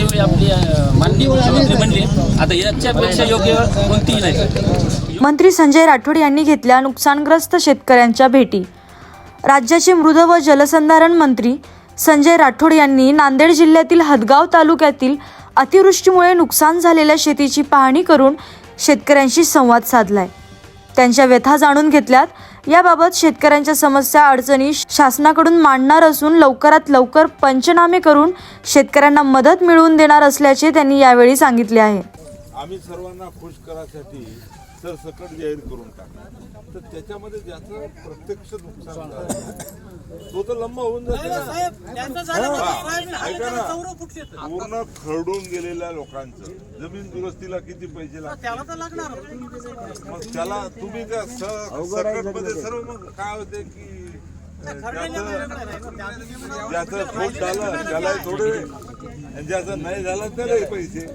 योग्य वेळ आपली माननीय मुख्यमंत्री म्हणले आता याच्यापेक्षा योग्य वेळ कोणतीही नाही. मंत्री संजय राठोड यांनी घेतल्या नुकसानग्रस्त शेतकऱ्यांच्या भेटी. राज्याचे मृद व जलसंधारण मंत्री संजय राठोड यांनी नांदेड जिल्ह्यातील हदगाव तालुक्यातील अतिवृष्टीमुळे नुकसान झालेल्या शेतीची पाहणी करून शेतकऱ्यांशी संवाद साधलाय. त्यांच्या व्यथा जाणून घेतल्यात याबाबत शेतकऱ्यांच्या समस्या अडचणी शासनाकडून मांडणार असून लवकरात लवकर पंचनामे करून शेतकऱ्यांना मदत मिळवून देणार असल्याचे त्यांनी यावेळी सांगितले आहे. आम्ही सर्वांना खुश करासाठी सरसकट जाहीर करून टाकला. तर त्याच्यामध्ये ज्याचं प्रत्यक्ष नुकसान झालं तो तर लंब होऊन जाते ना. पूर्ण खरडून गेलेल्या लोकांचं. जमीन दुरुस्तीला किती पैसे लागतात मग त्याला तुम्ही त्या सकटमध्ये सर्व मग काय होते की ज्याचं खोट झालं त्यालाही थोडे आणि ज्याचं नाही झालं त्यालाही पैसे.